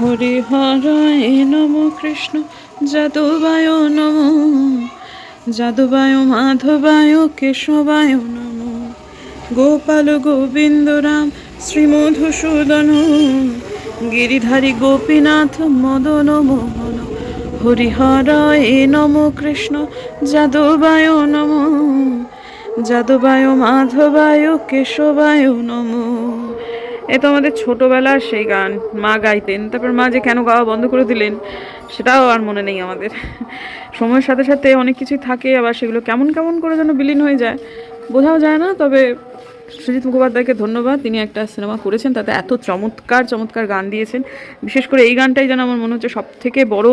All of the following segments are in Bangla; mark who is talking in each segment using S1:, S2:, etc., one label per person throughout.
S1: হরিহরায় নম কৃষ্ণ। যাদবায় নম। যাদবায় মাধবায় কেশবায় নম। গোপাল গোবিন্দ রাম শ্রীমধুসূদন। গিরিধারী গোপীনাথ মদন মোহন। হরিহরায় নম কৃষ্ণ। যাদবায় নম। যাদবায় মাধবায় কেশবায় নম। এ তো আমাদের ছোটোবেলার সেই গান, মা গাইতেন। তারপর মা যে কেন গাওয়া বন্ধ করে দিলেন, সেটাও আর মনে নেই আমাদের। সময়ের সাথে সাথে অনেক কিছুই থাকে, আবার সেগুলো কেমন কেমন করে যেন বিলীন হয়ে যায়, বোঝাও যায় না। তবে সুজিত মুখোপাধ্যায়কে ধন্যবাদ, তিনি একটা সিনেমা করেছেন, তাতে এত চমৎকার চমৎকার গান দিয়েছেন। বিশেষ করে এই গানটাই যেন আমার মনে হচ্ছে সব থেকে বড়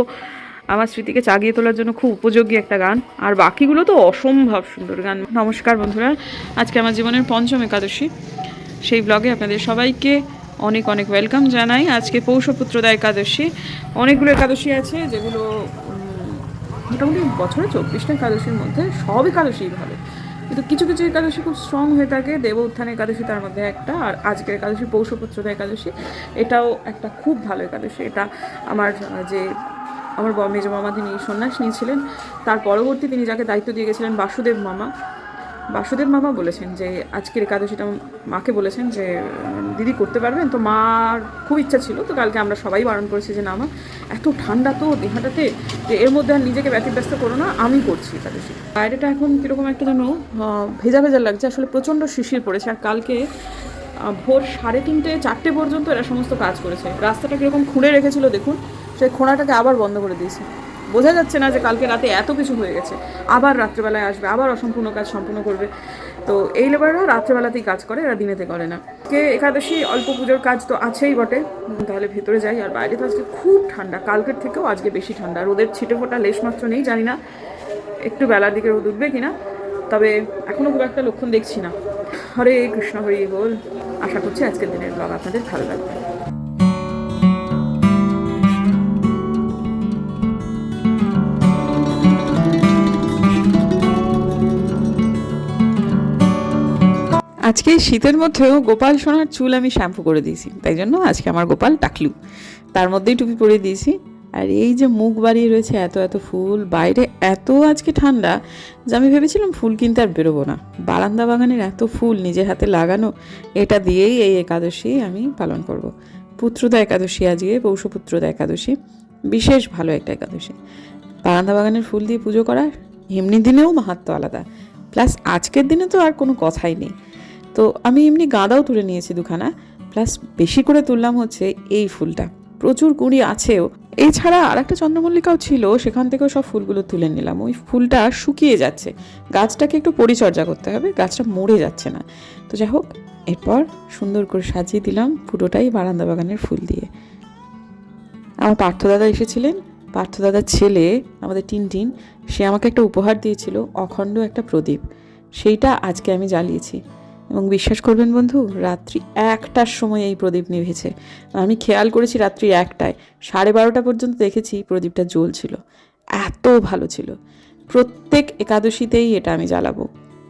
S1: আমার স্মৃতিকে চাগিয়ে তোলার জন্য খুব উপযোগী একটা গান। আর বাকিগুলো তো অসম্ভব সুন্দর গান। নমস্কার বন্ধুরা, আজকে আমার জীবনের পঞ্চম একাদশী। সেই ব্লগে আপনাদের সবাইকে অনেক অনেক ওয়েলকাম জানাই। আজকে পৌষপুত্রদা একাদশী। অনেকগুলো একাদশী আছে, যেগুলো মোটামুটি বছরে চব্বিশটা একাদশীর মধ্যে সব একাদশী ভালো। কিন্তু কিছু কিছু একাদশী খুব স্ট্রং হয়ে থাকে। দেব উত্থান একাদশী তার মধ্যে একটা, আর আজকের একাদশী পৌষপুত্রদা একাদশী। এটাও একটা খুব ভালো একাদশী। এটা আমার যে, আমার মেজ মামা তিনি সন্ন্যাস নিয়েছিলেন তার পরবর্তী তিনি যাকে দায়িত্ব দিয়ে গেছিলেন বাসুদেব মামা বাসুদেব মামা বলেছেন যে, আজকের একাদশীটা মাকে বলেছেন যে, দিদি করতে পারবেন। তো মার খুব ইচ্ছা ছিল, তো কালকে আমরা সবাই বারণ করেছি যে, না মা, এত ঠান্ডা তো দেহাটাতে, যে এর মধ্যে আর নিজেকে ব্যতিব্যস্ত করো না, আমি করছি একাদশী। বাইরেটা এখন কীরকম একটা যেন ভেজা ভেজা লাগছে, আসলে প্রচণ্ড শিশির পড়েছে, আর কালকে ভোর সাড়ে তিনটে, চারটে পর্যন্ত এরা সমস্ত কাজ করেছে। রাস্তাটা কীরকম খুঁড়ে রেখেছিল, দেখুন, সেই খোঁড়াটাকে আবার বন্ধ করে দিয়েছে। বোঝা যাচ্ছে না যে কালকে রাতে এত কিছু হয়ে গেছে। আবার রাত্রেবেলায় আসবে, আবার অসম্পূর্ণ কাজ সম্পূর্ণ করবে। তো এই লেবাররা রাত্রেবেলাতেই কাজ করে, এরা দিনেতে করে না। কে একাদশী, অল্প পুজোর কাজ তো আছেই বটে। তাহলে ভেতরে যাই আর বাইরে তো আজকে খুব ঠান্ডা। কালকের থেকেও আজকে বেশি ঠান্ডা। রোদের ছিটে ফোটা লেশ মাত্র নেই, জানি না একটু বেলার দিকে রোদ উঠবে কিনা। তবে এখনও খুব একটা লক্ষণ দেখছি না। হরে কৃষ্ণ, হরি বল। আশা করছি আজকের দিনের ব্লগ আপনাদের ভালো লাগবে। আজকে শীতের মধ্যেও গোপাল সোনার চুল আমি শ্যাম্পু করে দিয়েছি। তাই জন্য আজকে আমার গোপাল টাকলু। তার মধ্যেই টুপি পরিয়ে দিয়েছি। আর এই যে মুখ বাড়িয়ে রয়েছে এত এত ফুল, বাইরে এত আজকে ঠান্ডা যে আমি ভেবেছিলাম ফুল কিনতে আর বেরোবো না। বারান্দা বাগানের এত ফুল নিজের হাতে লাগানো, এটা দিয়েই এই একাদশী আমি পালন করব। পুত্রদা একাদশী আজকে, পৌষপুত্রদা একাদশী। বিশেষ ভালো একটা একাদশী। বারান্দা বাগানের ফুল দিয়ে পুজো করার এমনি দিনেও মাহাত্ম আলাদা। প্লাস আজকের দিনে তো আর কোনো কথাই নেই। তো আমি এমনি গাঁদাও তুলে নিয়েছি দুখানা। প্লাস বেশি করে তুললাম হচ্ছে এই ফুলটা। প্রচুর কুঁড়ি আছেও। এছাড়া আর একটা চন্দ্রমল্লিকাও ছিল, সেখান থেকেও সব ফুলগুলো তুলে নিলাম। ওই ফুলটা শুকিয়ে যাচ্ছে। গাছটাকে একটু পরিচর্যা করতে হবে, গাছটা মরে যাচ্ছে না। তো যাই হোক, এরপর সুন্দর করে সাজিয়ে দিলাম পুরোটাই বারান্দা বাগানের ফুল দিয়ে। আমার পার্থদাদা এসেছিলেন। পার্থদাদার ছেলে, আমাদের টিনটিন, সে আমাকে একটা উপহার দিয়েছিল, অখণ্ড একটা প্রদীপ। সেইটা আজকে আমি জ্বালিয়েছি। এবং বিশ্বাস করবেন বন্ধু, রাত্রি একটার সময় এই প্রদীপ নিভেছে। আমি খেয়াল করেছি রাত্রি একটায়, সাড়ে বারোটা পর্যন্ত দেখেছি প্রদীপটা জ্বলছিল। এত ভালো ছিল। প্রত্যেক একাদশীতেই এটা আমি জ্বালাবো।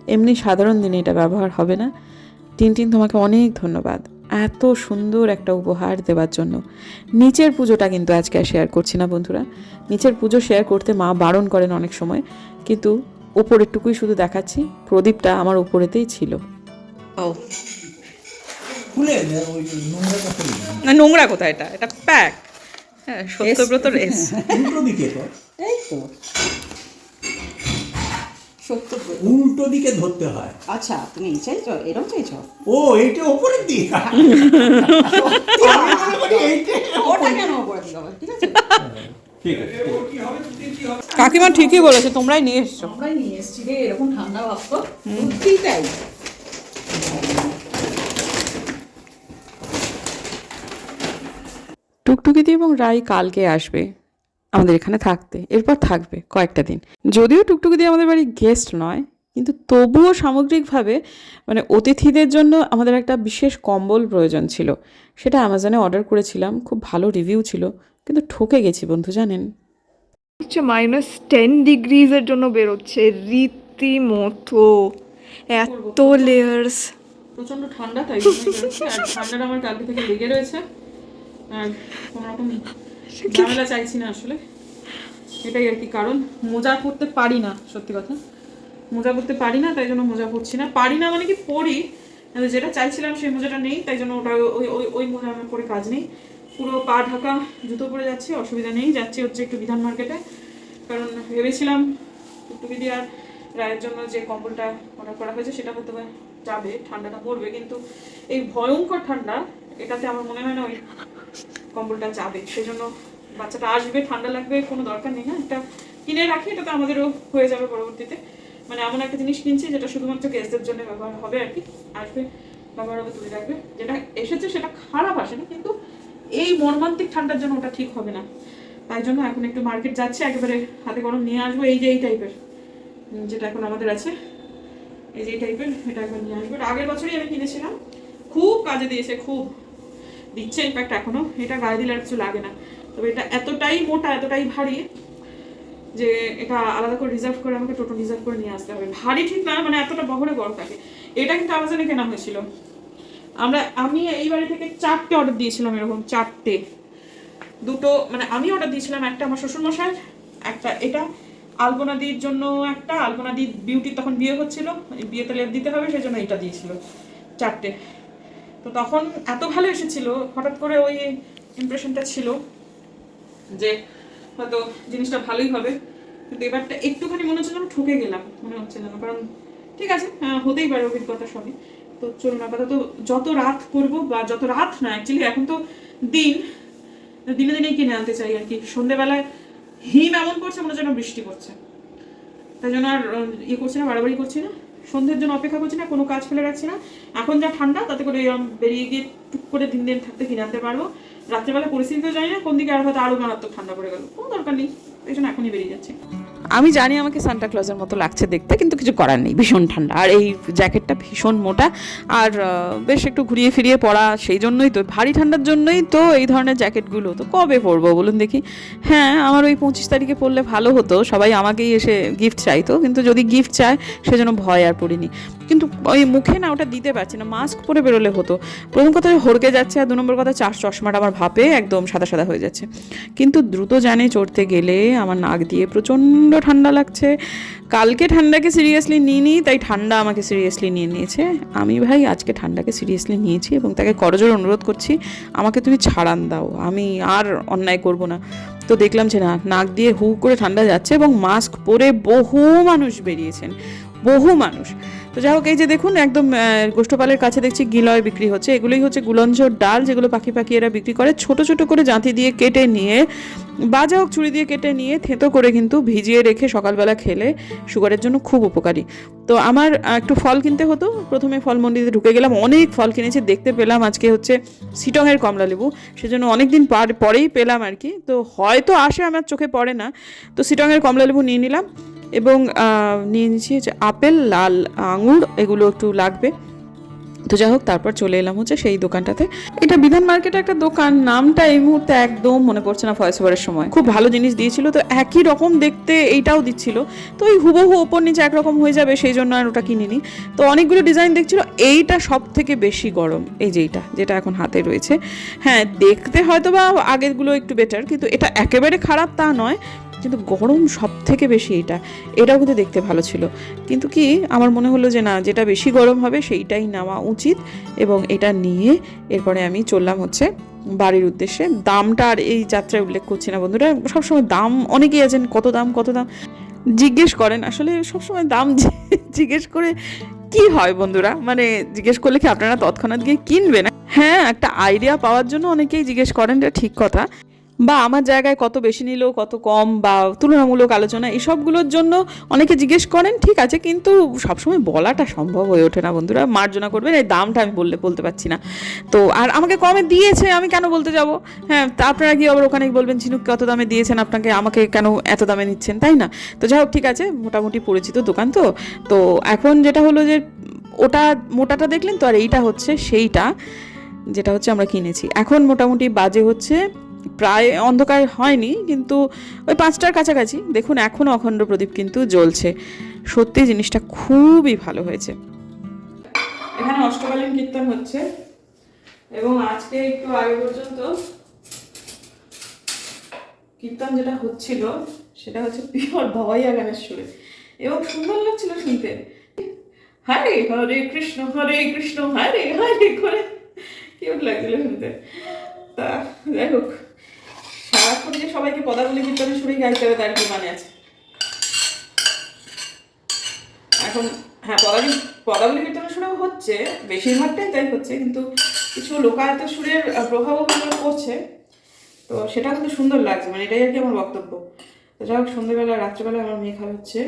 S1: এমনি সাধারণ দিনে এটা ব্যবহার হবে না। টিনটিন, তোমাকে অনেক ধন্যবাদ। এত সুন্দর একটা উপহার দেওয়ার জন্য। নিচের পুজোটা কিন্তু আজকে শেয়ার করছি না বন্ধুরা। নিচের পুজো শেয়ার করতে মা বারণ করেন অনেক সময়। কিন্তু ওপরেরটুকুই শুধু দেখাচ্ছি। প্রদীপটা আমার উপরেতেই ছিল। ও।
S2: খুলে।
S1: না নোংরা কোথায় এটা? এটা প্যাক। হ্যাঁ সত্যব্রত রেস
S2: উল্টো দিকে তো।
S3: এই তো।
S2: উল্টো দিকে ধরতে হয়।
S3: আচ্ছা তুমি চাইছো এরকম চাইছো?
S2: ও এইটা ওপরের দিকে
S3: ওটা কেন ঠিক আছে?
S1: কাকিমা ঠিকই বলেছে তোমরাই নিয়ে এসছো।
S3: আমরাই নিয়ে এসছি রে এরকম ঠান্ডা ভাবতো তাই
S1: টুকটুকিদি এবং রাই কালকে আসবে আমাদের এখানে থাকতে এরপর থাকবে কয়েকটা দিন। যদিও টুকটুকিদি আমাদের বাড়ি গেস্ট নয় কিন্তু তবুও সামগ্রিকভাবে মানে অতিথিদের জন্য আমাদের একটা বিশেষ কম্বল প্রয়োজন ছিল। সেটা অ্যামাজনে অর্ডার করেছিলাম খুব ভালো রিভিউ ছিল কিন্তু ঠকে গেছি বন্ধু জানেন?
S4: হচ্ছে মাইনাস টেন ডিগ্রিজের জন্য বেরোচ্ছে রীতিমতো। এত লেয়ার্স
S1: প্রচণ্ড ঠান্ডা তাই ঠান্ডাটা আমার কালকে থেকে লেগে রয়েছে।
S3: আর কোনো রকম ঝামেলা চাইছি না আসলে। এটাই আর কি কারণ। মোজা পরতে পারি না সত্যি কথা। মোজা পরতে পারি না তাই জন্য মোজা পরছি না। পারি না মানে কি পরি যেটা চাইছিলাম সেই মোজাটা নেই তাই জন্য ওটা ওই ওই ওই মোজা আমার পরে কাজ নেই। পুরো পা ঢাকা জুতো পরে যাচ্ছি অসুবিধা নেই। যাচ্ছি হচ্ছে একটু বিধান মার্কেটে। কারণ ভেবেছিলাম টুকটুকি আর রায়ের জন্য যে কম্বলটা অর্ডার করা হয়েছে সেটা হয়তো যাবে ঠান্ডাটা পড়বে। কিন্তু এই ভয়ঙ্কর ঠান্ডা এটাতে আমার মনে হয় না ওই কম্বলটা যাবে। সেজন্য বাচ্চাটা আসবে, ঠান্ডা লাগবে, কোনো দরকার নেই না একটা কিনে রাখি, এটা তো আমাদেরও হয়ে যাবে পরবর্তীতে। মানে এমন একটা জিনিস কিনছি যেটা শুধুমাত্র গেস্টদের জন্য ব্যবহার হবে আর কি। আসবে ব্যবহার হবে তুলে রাখবে। যেটা এসেছে সেটা খারাপ আসেনি, কিন্তু এই মর্মান্তিক ঠান্ডার জন্য ওটা ঠিক হবে না। তাই জন্য এখন একটু মার্কেট যাচ্ছে, একেবারে হাতে গরম নিয়ে আসব, এই যে এই টাইপের যেটা এখন আমাদের আছে। এই যে এই টাইপের এটা একবার নিয়ে আসব। আগের বছরই আমি কিনেছিলাম। খুব কাজে দিয়েছে, খুব। দিচ্ছে ইনফ্যাক্ট এখনও। এটা গায়ে দিলে আর কিছু লাগে না। তবে এটা এতটাই মোটা, এতটাই ভারী যে এটা আলাদা করে রিজার্ভ করে আমাকে টোটো রিজার্ভ করে নিয়ে আসতে হবে। ভারী ঠিক না মানে এতটা বহরে বড় থাকে। এটা কিন্তু আমাজনে কেনা হয়েছিল। আমরা, আমি এই বাড়ি থেকে চারটে অর্ডার দিয়েছিলাম এরকম, চারটে। দুটো মানে আমি অর্ডার দিয়েছিলাম একটা আমার শ্বশুর মশাই একটা এটা। আলপনা দির জন্য একটা আলপনা দি বিউটি তখন বিয়ে হচ্ছিল এই বিয়েতে লেপ দিতে হবে সেই জন্য এটা দিয়েছিল। চারটে। তো তখন এত ভালো এসেছিল হঠাৎ করে ওই ইমপ্রেশনটা ছিল যে হয়তো জিনিসটা ভালোই হবে। কিন্তু এবারটা একটুখানি মনে হচ্ছে যেন ঠকে গেলাম মনে হচ্ছে যেন। কারণ ঠিক আছে হ্যাঁ, হতেই পারে অভিজ্ঞতা সবই। তো চলুন আপাতত যত রাত করব বা যত রাত না অ্যাকচুয়ালি এখন তো দিন দিনে দিনে কিনে আনতে চাই আর কি। সন্ধেবেলায় হিম এমন করছে মনে হচ্ছে বৃষ্টি পড়ছে। তাই জন্য আর ইয়ে করছি না বাড়াবাড়ি করছি না। সন্ধ্যের জন্য অপেক্ষা করছি না, কোনো কাজ ফেলে রাখছি না। এখন যা ঠান্ডা, তাতে করে এরকম বেরিয়ে গিয়ে টুক করে দিন দিন থাকতে কিনে আনতে পারব। রাত্রেবেলা পরিস্থিতি তো জানি না কোন দিকে আর হয়তো আরও মারাত্মক ঠান্ডা পড়ে গেল। কোনো দরকার নেই, এই জন্য এখনই বেরিয়ে যাচ্ছি।
S1: আমি জানি আমাকে সান্টা ক্লজের মতো লাগছে দেখতে, কিন্তু কিছু করার নেই, ভীষণ ঠান্ডা। আর এই জ্যাকেটটা ভীষণ মোটা। আর বেশ একটু ঘুরিয়ে ফিরিয়ে পরা, সেই জন্যই তো, ভারী ঠান্ডার জন্যই তো এই ধরনের জ্যাকেটগুলো। তো কবে পরবো বলুন দেখি। হ্যাঁ আমার ওই পঁচিশ তারিখে পরলে ভালো হতো। সবাই আমাকেই এসে গিফট চাইতো, কিন্তু যদি গিফট চায়, সেজন্য ভয় আর পড়িনি। কিন্তু ওই মুখে না ওটা দিতে পারছি না মাস্ক পরে বেরোলে হতো। প্রথম কথা হড়কে যাচ্ছে আর দু নম্বর কথা, চার চশমাটা আমার ভাপে একদম সাদা সাদা হয়ে যাচ্ছে। কিন্তু দ্রুত জানে চড়তে গেলে আমার নাক দিয়ে প্রচণ্ড ঠান্ডা লাগছে। কালকে ঠান্ডাকে সিরিয়াসলি নিইনি, তাই ঠান্ডা আমাকে সিরিয়াসলি নিয়ে নিয়েছে। আমি ভাই আজকে ঠান্ডাকে সিরিয়াসলি নিয়েছি এবং তাকে করজোর অনুরোধ করছি, আমাকে তুমি ছাড়ান দাও, আমি আর অন্যায় করব না। তো দেখলাম যে না, নাক দিয়ে হু করে ঠান্ডা যাচ্ছে এবং মাস্ক পরে বহু মানুষ বেরিয়েছেন, বহু মানুষ। তো যাই হোক, এই যে দেখুন, একদম গোষ্ঠপালের কাছে দেখছি গিলয় বিক্রি হচ্ছে। এগুলোই হচ্ছে গুলঞ্জর ডাল, যেগুলো পাখি পাখি এরা বিক্রি করে। ছোট ছোট করে জাঁতি দিয়ে কেটে নিয়ে বাজা হোক, ছুরি দিয়ে কেটে নিয়ে, থেঁতো করে কিন্তু ভিজিয়ে রেখে সকালবেলা খেলে সুগারের জন্য খুব উপকারী। তো আমার একটু ফল কিনতে হতো। প্রথমে ফল মন্ডিতে ঢুকে গেলাম, অনেক ফল কিনেছি। দেখতে পেলাম আজকে হচ্ছে সিটংয়ের কমলা লেবু। সেজন্য অনেক দিন পার, পরেই পেলাম আর কি। তো হয়তো আসে, আমার চোখে পড়ে না। তো সিটংয়ের কমলা লেবু নিয়ে নিলাম। এবং নিয়ে নিচ্ছি হচ্ছে আপেল, লাল আঙুর, এগুলো একটু লাগবে। তো যাই হোক, তারপর চলে এলাম হচ্ছে সেই দোকানটাতে। এটা বিধান মার্কেটে একটা দোকান, নামটা এই মুহূর্তে একদম মনে পড়ছে না ভয়েস ওভারের সময়। খুব ভালো জিনিস দিয়েছিল, তো একই রকম দেখতে এইটাও দিচ্ছিল। তো ওই হুবহু ওপর নিচে একরকম হয়ে যাবে, সেই জন্য আর ওটা কিনিনি। তো অনেকগুলো ডিজাইন দেখছিল, এইটা সব থেকে বেশি গরম, এই যে এইটা, যেটা এখন হাতে রয়েছে। হ্যাঁ দেখতে হয়তো বা আগেরগুলো একটু বেটার কিন্তু এটা একেবারে খারাপ তা নয়। কিন্তু গরম সব থেকে বেশি এটা। এটাও কিন্তু দেখতে ভালো ছিল। কিন্তু কি, আমার মনে হলো যে না, যেটা বেশি গরম হবে সেইটাই নেওয়া উচিত এবং এটা নিয়ে এরপরে আমি চললাম হচ্ছে বাড়ির উদ্দেশ্যে। দামটা আর এই যাত্রায় উল্লেখ করছি না বন্ধুরা। সবসময় দাম অনেকেই আছেন, কত দাম কত দাম? জিজ্ঞেস করেন। আসলে সবসময় দাম জিজ্ঞেস করে কি হয় বন্ধুরা? মানে জিজ্ঞেস করলে কি আপনারা তৎক্ষণাৎ গিয়ে কিনবেন? হ্যাঁ একটা আইডিয়া পাওয়ার জন্য অনেকেই জিজ্ঞেস করেন, এটা ঠিক কথা। বা আমার জায়গায় কত বেশি নিল, কত কম বা তুলনামূলক আলোচনা, এসবগুলোর জন্য অনেকে জিজ্ঞেস করেন, ঠিক আছে, কিন্তু সবসময় বলাটা সম্ভব হয়ে ওঠে না বন্ধুরা, মার্জনা করবেন এই দামটা আমি বললে বলতে পারছি না। তো আর আমাকে কমে দিয়েছে, আমি কেন বলতে যাব? হ্যাঁ তা আপনারা কি আবার ওখানে বলবেন, ঝিনুক কত দামে দিয়েছেন আপনাকে, আমাকে কেন এত দামে নিচ্ছেন, তাই না? তো যাই হোক, ঠিক আছে, মোটামুটি পরিচিত দোকান তো। তো এখন যেটা হলো যে, ওটা মোটাটা দেখলেন তো, আর এইটা হচ্ছে সেইটা, যেটা হচ্ছে আমরা কিনেছি। এখন মোটামুটি বাজে হচ্ছে প্রায় অন্ধকার হয়নি, কিন্তু ওই পাঁচটার কাছাকাছি। দেখুন এখনও অখণ্ড প্রদীপ কিন্তু জ্বলছে। সত্যি জিনিসটা খুবই ভালো হয়েছে।
S3: এখানে অষ্টকালীন কীর্তন হচ্ছে। এবং আজকে একটু আগে পর্যন্ত
S1: কীর্তন যেটা হচ্ছিল, সেটা হচ্ছে পিওর ভাওয়াইয়া গানের সুরে এবং সুন্দর লাগছিল শুনতে। হরে হরে কৃষ্ণ হরে কৃষ্ণ, হরে হরে করে। কিউট লাগছিল শুনতে? তা, যাই হোক। সারাক্ষণ যে সবাইকে পদাবলী কীর্তনের সুরেই গাইতে হবে তার কি মানে আছে? এখন হ্যাঁ পদাবলী পদাবলী কীর্তনের সুরেও হচ্ছে, বেশিরভাগটাই তাই হচ্ছে, কিন্তু কিছু লোকায়ত সুরের প্রভাবও পড়ছে। তো সেটা কিন্তু সুন্দর লাগছে মানে এটাই আর কি আমার বক্তব্য। তো যাই হোক, সন্ধ্যেবেলা, রাত্রেবেলা আমার মেয়ে খাবে হচ্ছে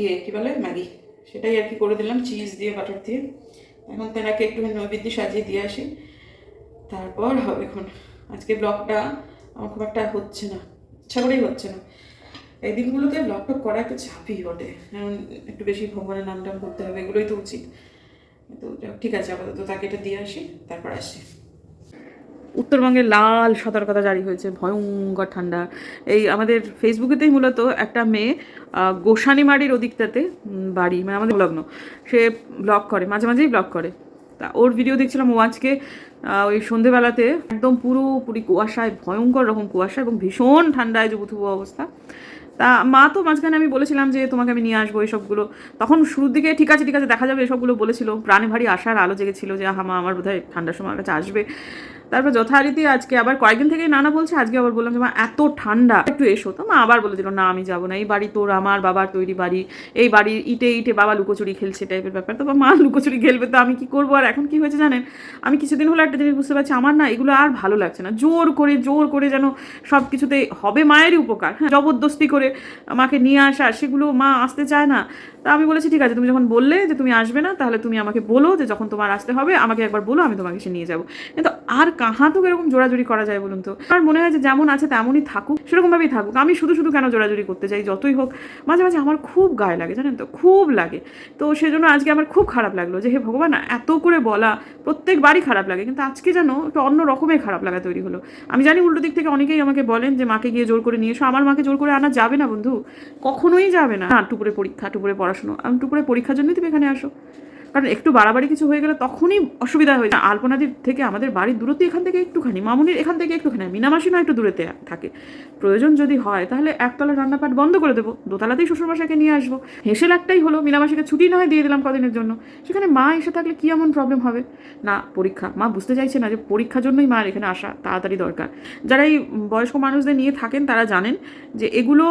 S1: ইয়ে কী বলে, ম্যাগি। সেটাই আর কি করে দিলাম, চিজ দিয়ে, বাটার দিয়ে। এখন তেনাকে একটুখানি নৈবেদ্য সাজিয়ে দিয়ে আসি। তারপর হবে এখন। আজকে ব্লগটা আমার খুব একটা হচ্ছে না ইচ্ছা করেই হচ্ছে না। এই দিনগুলোতে ব্লগটা করা একটু চাপই বটে কারণ একটু বেশি ভগবানের নাম টাম করতে হবে এগুলোই তো উচিত। তো ঠিক আছে আপাতত তাকে এটা দিয়ে আসি তারপর আসি উত্তরবঙ্গে লাল সতর্কতা জারি হয়েছে ভয়ঙ্কর ঠান্ডা। এই আমাদের ফেসবুকেতেই মূলত একটা মেয়ে আহ, গোসানিমারির ওদিকটাতে বাড়ি মানে আমাদের লগ্ন সে ব্লগ করে মাঝে মাঝেই ব্লগ করে। তা ওর ভিডিও দেখছিলাম ও আজকে ওই সন্ধেবেলাতে একদম পুরোপুরি কুয়াশায়, ভয়ঙ্কর রকম কুয়াশা এবং ভীষণ ঠান্ডায় যুবথুবু অবস্থা। তা মা তো মাঝখানে আমি বলেছিলাম যে তোমাকে আমি নিয়ে আসব এসবগুলো। তখন শুরুর দিকে ঠিক আছে ঠিক আছে, দেখা যাবে এসবগুলো বলেছিল। প্রাণে ভারী আশার আলো জেগেছিল যে, আহা মা, আমার বোধহয় ঠান্ডার সময় আমার কাছে আসবে। তারপর যথারীতি আজকে আবার কয়েকদিন থেকেই নানা বলছে, আজকে আবার বললাম যে, মা, এত ঠান্ডা, একটু এসো। তো মা আবার বলে দিল, না, আমি যাব না, এই বাড়ি তোর, আমার বাবার তৈরি বাড়ি, এই বাড়ির ইটে ইটে বাবা লুকোচুরি খেলছে টাইপের ব্যাপার। তো মা লুকোচুরি খেলবে তো, আমি কি করব আর এখন কি হয়েছে জানেন? আমি কিছুদিন হলো একটা জিনিস বুঝতে পারছি, আমার না এগুলো আর ভালো লাগছে না। জোর করে জোর করে যেন সব কিছুতে হবে মায়েরই উপকার হ্যাঁ জবরদস্তি করে মাকে নিয়ে আসা, সেগুলো মা আসতে চায় না। তা আমি বলেছি, ঠিক আছে, তুমি যখন বললে যে তুমি আসবে না, তাহলে তুমি আমাকে বলো যে যখন তোমার আসতে হবে, আমাকে একবার বলো, আমি তোমাকে সে নিয়ে যাব। কিন্তু আর তো এরকম জোড়াজুড়ি করা যায় বলুন তো? আমার মনে হয় যে যেমন আছে তেমনই থাকুক, সেরকমভাবেই থাকুক। আমি শুধু শুধু কেন জোড়াজুড়ি করতে চাই, যতই হোক। মাঝে মাঝে আমার খুব গায়ে লাগে, জানেন তো? খুব লাগে। তো সেজন্য আজকে আমার খুব খারাপ লাগল যে হে ভগবান, এত করে বলা, প্রত্যেকবারই খারাপ লাগে। কিন্তু আজকে যেন একটু অন্য রকমের খারাপ লাগা তৈরি হলো। আমি জানি উল্টো দিক থেকে অনেকেই আমাকে বলেন যে, মাকে গিয়ে জোর করে নিয়ে এসো। আমার মাকে জোর করে আনা যাবে না বন্ধু। কখনোই যাবে না। না, টুপুরে পরীক্ষা, টুপুরে পড়াশুনো। আমি, টুপুরে পরীক্ষার জন্যই তুমি এখানে আসো। কারণ একটু বাড়াবাড়ি কিছু হয়ে গেলে তখনই অসুবিধা হয়ে যায়। আলপনাদির থেকে আমাদের বাড়ির দূরত্ব এখান থেকে একটুখানি, মামুনির এখান থেকে একটুখানি মিনামাসি নয় একটু দূরেতে থাকে। প্রয়োজন যদি হয় তাহলে একতলা রান্নাপাট বন্ধ করে দেবো, দোতলাতেই শ্বশুরমশাইকে নিয়ে আসব। হেসেল একটাই হলো, মিনামাসিকে ছুটি নয় দিয়ে দিলাম কদিনের জন্য। সেখানে মা এসে থাকলে কী এমন প্রবলেম হবে? না, পরীক্ষা। মা বুঝতে চাইছে না যে পরীক্ষার জন্যই মার এখানে আসা তাড়াতাড়ি দরকার। যারা এই বয়স্ক মানুষদের নিয়ে থাকেন তারা জানেন যে এগুলো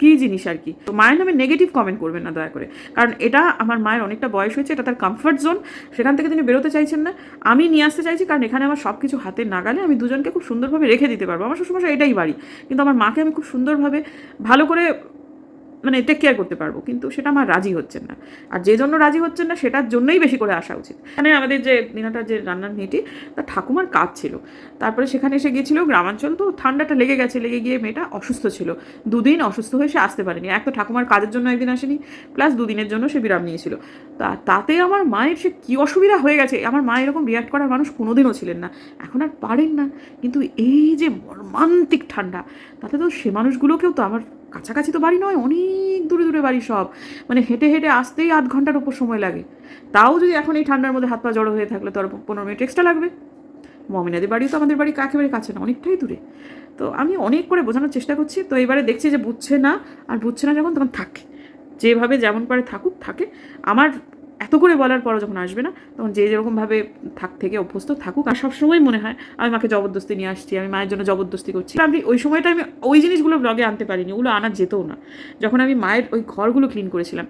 S1: কী জিনিস আর কি। তো মায়ের নামে নেগেটিভ কমেন্ট করবেন না দয়া করে। কারণ এটা আমার মায়ের অনেকটা বয়স হয়েছে, এটা তার কমফর্ট জোন সেখান থেকে তিনি বেরোতে চাইছেন না। আমি নিয়ে আসতে চাইছি কারণ এখানে আমার সব কিছু হাতে নাগালে। আমি দুজনকে খুব সুন্দরভাবে রেখে দিতে পারব। আমার শ্বশুরমশাই এটাই বাড়ি। কিন্তু আমার মাকে আমি খুব সুন্দরভাবে ভালো করে মানে টেক কেয়ার করতে পারব, কিন্তু সেটা আমার রাজি হচ্ছেন না। আর যে জন্য রাজি হচ্ছেন না, সেটার জন্যই বেশি করে আসা উচিত। মানে আমাদের যে দিনাটার যে রান্নার মেয়েটি, তার ঠাকুমার কাজ ছিল। তারপরে সেখানে এসে গিয়েছিল গ্রামাঞ্চল, তো ঠান্ডাটা লেগে গেছে, লেগে গিয়ে মেয়েটা অসুস্থ ছিল। দুদিন অসুস্থ হয়ে সে আসতে পারেনি। এক তো ঠাকুমার কাজের জন্য একদিন আসেনি প্লাস দুদিনের জন্য সে বিরাম নিয়েছিল। তা, তাতে আমার মায়ের সে কী অসুবিধা হয়ে গেছে? আমার মা এরকম রিয়াক্ট করার মানুষ কোনোদিনও ছিলেন না। এখন আর পারেন না। কিন্তু এই যে মর্মান্তিক ঠান্ডা, তাতে তো সে মানুষগুলোকেও তো আমার কাছাকাছি তো বাড়ি নয়, অনেক দূরে দূরে বাড়ি সব। মানে হেঁটে হেঁটে আসতেই আধ ঘণ্টার উপর সময় লাগে। তাও যদি এখন এই ঠান্ডার মধ্যে হাত পা জড়ো হয়ে থাকলে তো আর পনেরো মিনিট এক্সট্রা লাগবে। মমিনাদের বাড়িও তো আমাদের বাড়ি একেবারে কাছে না, অনেকটাই দূরে। তো আমি অনেক করে বোঝানোর চেষ্টা করছি, তো এবারে দেখছি যে বুঝছে না, আর বুঝছে না যখন তখন থাকে। যেভাবে যেমন পারে থাকুক, থাকে। আমার এত করে বলার পরও যখন আসবে না, তখন যে যেরকমভাবে থাক থেকে অভ্যস্ত থাকুক আর সবসময় মনে হয় আমি মাকে জবরদস্তি নিয়ে আসছি, আমি মায়ের জন্য জবরদস্তি করছি। আমি ওই সময়টা আমি ওই জিনিসগুলো ব্লগে আনতে পারিনি, ওগুলো আনা যেতেও না। যখন আমি মায়ের ওই ঘরগুলো ক্লিন করেছিলাম,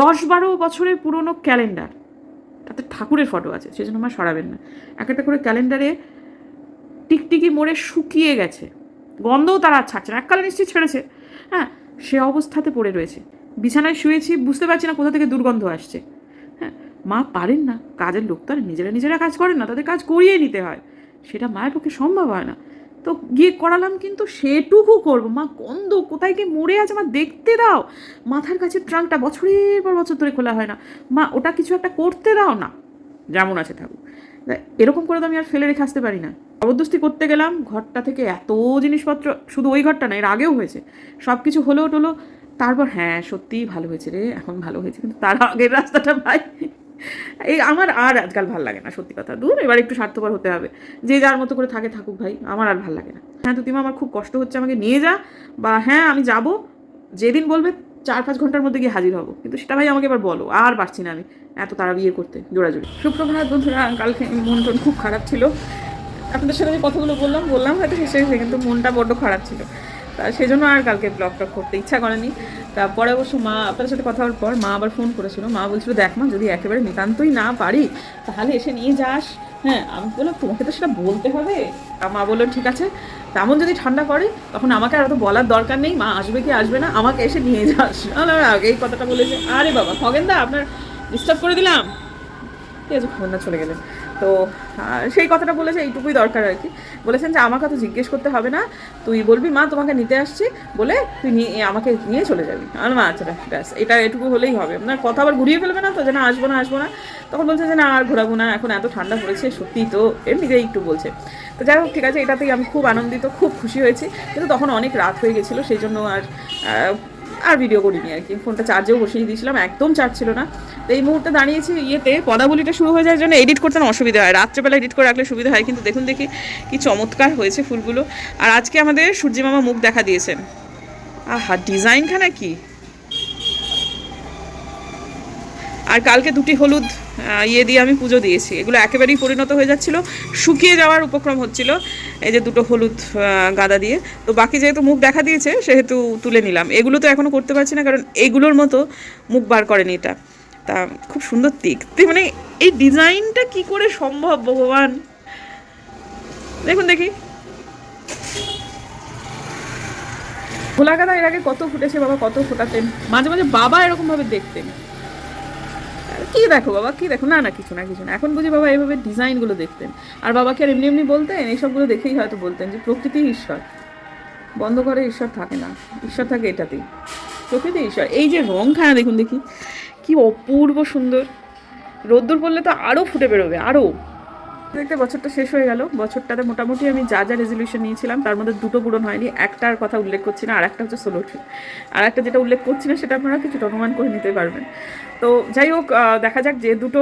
S1: দশ বারো বছরের পুরনো ক্যালেন্ডার তাতে ঠাকুরের ফটো আছে, সেজন্য মা সরাবেন না। এক একটা করে ক্যালেন্ডারে টিকটিকি মোড়ে শুকিয়ে গেছে, গন্ধও তারা ছাড়ছে না, এককালে নিশ্চয়ই ছেড়েছে। হ্যাঁ সে অবস্থাতে পড়ে রয়েছে। বিছানায় শুয়েছি, বুঝতে পারছি না কোথা থেকে দুর্গন্ধ আসছে। হ্যাঁ মা পারেন না, কাজের লোক তো আর নিজেরা নিজেরা কাজ করেন না, তাদের কাজ করিয়ে নিতে হয়। সেটা মায়ের পক্ষে সম্ভব হয় না। তো গিয়ে করালাম কিন্তু সেটুকু করব। মা গন্ধ, কোথায় কি মরে আছে মা দেখতে দাও। মাথার কাছে ট্রাঙ্কটা বছরের পর বছর ধরে খোলা হয় না। মা, ওটা কিছু একটা করতে দাও না। যেমন আছে থাকুক। এরকম করে তো আমি আর ফেলে রেখে আসতে পারি না। জবরদস্তি করতে গেলাম, ঘরটা থেকে এত জিনিসপত্র, শুধু ওই ঘরটা না, এর আগেও হয়েছে। সব কিছু হলেও টলো। তারপর হ্যাঁ সত্যিই ভালো হয়েছে রে, এখন ভালো হয়েছে, কিন্তু তার আগের রাস্তাটা ভাই, এই আমার আর আজকাল ভালো লাগে না, সত্যি কথা। দূর, এবার একটু স্বার্থপর হতে হবে। যে যার মতো করে থাকে থাকুক ভাই, আমার আর ভালো লাগে না। হ্যাঁ তুতিমা আমার খুব কষ্ট হচ্ছে আমাকে নিয়ে যা, বা হ্যাঁ আমি যাব, যেদিন বলবে চার পাঁচ ঘণ্টার মধ্যে গিয়ে হাজির হব। কিন্তু সেটা ভাই আমাকে এবার বলো, আর পারছি না আমি এত তারা বিয়ে করতে, জোড়াজোড়ি। সুপ্রভাত বন্ধুরা, কালকে মন টন খুব খারাপ ছিল। আপনাদের সাথে আমি কথাগুলো বললাম বললাম হয়তো শেষে এসে কিন্তু মনটা বড্ড খারাপ ছিল। তা সেই জন্য আর কালকে ব্লগ টক করতে ইচ্ছা করেনি। তারপরে অবশ্য মা, আপনাদের সাথে কথা হওয়ার পর মা আবার ফোন করেছিল। মা বলছিল, দেখ মা, যদি একেবারে নিতান্তই না পারি, তাহলে এসে নিয়ে যাস। হ্যাঁ আমি বললাম, তোমাকে তো সেটা বলতে হবে। তা মা বলল, ঠিক আছে। তেমন যদি ঠান্ডা পড়ে, তখন আমাকে আর অত বলার দরকার নেই। মা আসবে কি আসবে না, আমাকে এসে নিয়ে যাস। এই কথাটা বলেছে। আরে বাবা, খগেনদা, আপনার ডিস্টার্ব করে দিলাম। ঠিক আছে, খগেনদা চলে গেলেন। তো সেই কথাটা বলেছে, এইটুকুই দরকার আর কি। বলেছেন যে, আমাকে তো জিজ্ঞেস করতে হবে না। তুই বলবি, মা, তোমাকে নিতে আসছি। বলে তুই নিয়ে আমাকে নিয়ে চলে যাবি। আর মা আচ্ছা ব্যাস, এটা এটুকু হলেই হবে। আপনার কথা আবার ঘুরিয়ে ফেলবে না তো, যে না, আসব না আসব না। তখন বলছে যে, না, আর ঘোরাবো না, এখন এত ঠান্ডা পড়েছে, সত্যিই তো। এমনিতেই একটু বলছে। তো যাই হোক, ঠিক আছে, এটাতেই আমি খুব আনন্দিত, খুব খুশি হয়েছি। কিন্তু তখন অনেক রাত হয়ে গেছিল, সেই জন্য আর আর ভিডিও করিনি আর কি। ফোনটা চার্জেও বসিয়ে দিয়েছিলাম, একদম চার্জ ছিল না। তো এই মুহূর্তে দাঁড়িয়েছি ইয়েতে, পদাবলিটা শুরু হয়ে যাওয়ার জন্য এডিট করতে অসুবিধা হয়। রাত্রেবেলা এডিট করে রাখলে সুবিধা হয়, কিন্তু দেখুন দেখি কি চমৎকার হয়েছে ফুলগুলো। আর আজকে আমাদের সূর্যি মামা মুখ দেখা দিয়েছেন। আহা ডিজাইনখানা কি? আর কালকে দুটি হলুদ ইয়ে দিয়ে আমি পুজো দিয়েছি। এগুলো একেবারেই পরিণত হয়ে যাচ্ছিল, শুকিয়ে যাওয়ার উপক্রম হচ্ছিল এই যে দুটো হলুদ গাদা দিয়ে। তো বাকি যেহেতু মুখ দেখা দিয়েছে, সেহেতু তুলে নিলাম। এগুলো তো এখনও করতে পারছি না, কারণ এগুলোর মতো মুখ বার করেনি এটা। তা খুব সুন্দর দেখতে মানে এই ডিজাইনটা কি করে সম্ভব, ভগবান? দেখুন দেখি। খোলা গাদা এর আগে কত ফুটেছে বাবা, কত ফোটাতেন। মাঝে মাঝে বাবা এরকম ভাবে দেখতেন। কি দেখো বাবা, কি দেখো? না না, কিছু না কিছু না। এখন বুঝি বাবা এইভাবে ডিজাইনগুলো দেখতেন। আর বাবাকে আর এমনি এমনি বলতেন, এইসবগুলো দেখেই হয়তো বলতেন যে প্রকৃতি ঈশ্বর। বন্ধ করে ঈশ্বর থাকে না। ঈশ্বর থাকে এটাতেই। প্রকৃতি ঈশ্বর। এই যে রংখানা দেখুন দেখি, কি অপূর্ব সুন্দর। রোদ্দুর পড়লে তো আরও ফুটে বেরোবে আরও দেখতে বছরটা শেষ হয়ে গেল। বছরটাতে মোটামুটি আমি যা যা রেজলিউশন নিয়েছিলাম, তার মধ্যে দুটো পূরণ হয়নি। একটার কথা উল্লেখ করছি না আর একটা হচ্ছে সোলো ট্রিপ আর একটা যেটা উল্লেখ করছি না, সেটা আপনারা কিছুটা অনুমান করে নিতে পারবেন। তো যাই হোক দেখা যাক যে দুটো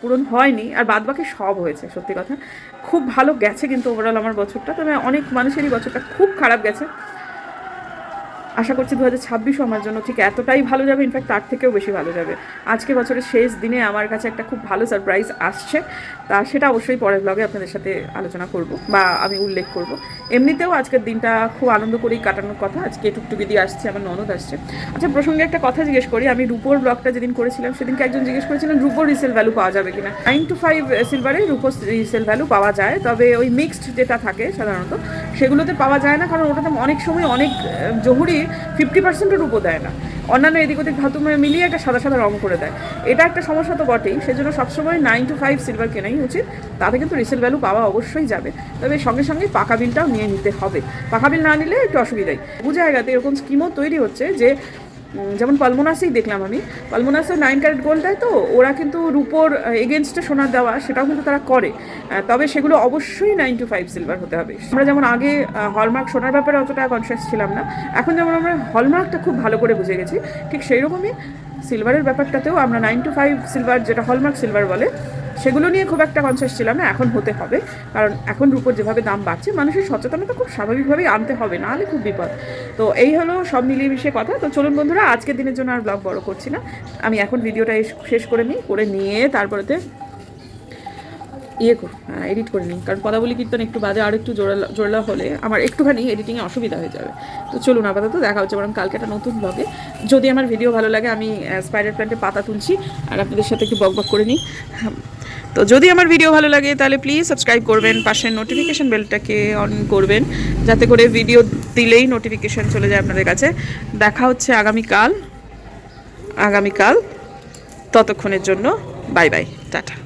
S1: পূরণ হয়নি, আর বাদ বাকি সব হয়েছে, সত্যি কথা। খুব ভালো গেছে কিন্তু ওভারঅল আমার বছরটা। তবে অনেক মানুষেরই বছরটা খুব খারাপ গেছে। আশা করছি দু হাজার আমার জন্য ঠিক এতটাই ভালো যাবে ইনফ্যাক্ট তার থেকেও বেশি ভালো যাবে। আজকে বছরের শেষ দিনে আমার কাছে একটা খুব ভালো সারপ্রাইজ আসছে। তা সেটা অবশ্যই পরের ব্লগে আপনাদের সাথে আলোচনা করব বা আমি উল্লেখ করব। এমনিতেও আজকের দিনটা খুব আনন্দ করেই কাটানোর কথা। আজকে টুকটুকি দিয়ে আসছে, আমার ননদ আসছে। আচ্ছা প্রসঙ্গে একটা কথা জিজ্ঞেস করি। আমি রুপোর ব্লগটা যেদিন করেছিলাম, সেদিনকে একজন জিজ্ঞেস করেছিলেন রুপোর রিসেল ভ্যালু পাওয়া যাবে কিনা? নাইন টু ফাইভ সিলভারে রুপোর রিসেল ভ্যালু পাওয়া যায়, তবে ওই মিক্সড যেটা থাকে সাধারণত, সেগুলোতে পাওয়া যায় না, কারণ ওটাতে অনেক সময় অনেক জহুরি ফিফটি পার্সেন্টের রূপও দেয় না। অন্যান্য এদিক ওদিক ধাতু মিলিয়ে একটা সাদা সাদা রং করে দেয়। এটা একটা সমস্যা তো বটেই, সেজন্য সবসময় নাইন টু ফাইভ সিলভার কেনাই উচিত। তাতে কিন্তু রিসেল ভ্যালু পাওয়া অবশ্যই যাবে। তবে সঙ্গে সঙ্গে পাকা বিলটাও নিয়ে নিতে হবে। পাকা বিল না নিলে একটু অসুবিধাই। বুঝে জায়গাতে এরকম স্কিমও তৈরি হচ্ছে যে যেমন পালমোনাসেই দেখলাম আমি। পালমোনাসের নাইন ক্যারেট গোল্ড দেয় তো ওরা কিন্তু রুপোর এগেনস্টে সোনার দেওয়া, সেটাও কিন্তু তারা করে। তবে সেগুলো অবশ্যই নাইন টু ফাইভ সিলভার হতে হবে। আমরা যেমন আগে হলমার্ক সোনার ব্যাপারে অতটা কনসিয়াস ছিলাম না, এখন যেমন আমরা হলমার্কটা খুব ভালো করে বুঝে গেছি, ঠিক সেই রকমই সিলভারের ব্যাপারটাতেও আমরা নাইন টু ফাইভ সিলভার যেটা হলমার্ক সিলভার বলে সেগুলো নিয়ে খুব একটা কনসিয়াস ছিলাম না, এখন হতে হবে। কারণ এখন রূপোর যেভাবে দাম বাড়ছে, মানুষের সচেতনতা খুব স্বাভাবিকভাবেই আনতে হবে নাহলে খুব বিপদ। তো এই হলো সব মিলিয়ে মিশিয়ে কথা। তো চলুন বন্ধুরা, আজকের দিনের জন্য আর ব্লগ বড় করছি না। আমি এখন ভিডিওটা শেষ করে নিই, করে নিয়ে তারপরেতে ইয়ে এডিট করে নিই। কারণ পদাবলী কীর্তন একটু বাজে, আর একটু জোরালা জোরালা হলে আমার একটুখানি এডিটিংয়ে অসুবিধা হয়ে যাবে। তো চলুন আপাতত, দেখা হচ্ছে বরং কালকে একটা নতুন ব্লগে যদি আমার ভিডিও ভালো লাগে, আমি স্পাইডার প্ল্যান্টে পাতা তুলছি, আর আপনাদের সাথে একটু বক বক করে নিই। হ্যাঁ। তো যদি আমার ভিডিও ভালো লাগে, তাহলে প্লিজ সাবস্ক্রাইব করবেন, পাশের নোটিফিকেশান বেলটাকে অন করবেন, যাতে করে ভিডিও দিলেই নোটিফিকেশান চলে যায় আপনাদের কাছে। দেখা হচ্ছে আগামীকাল আগামীকাল, ততক্ষণের জন্য বাই বাই টাটা।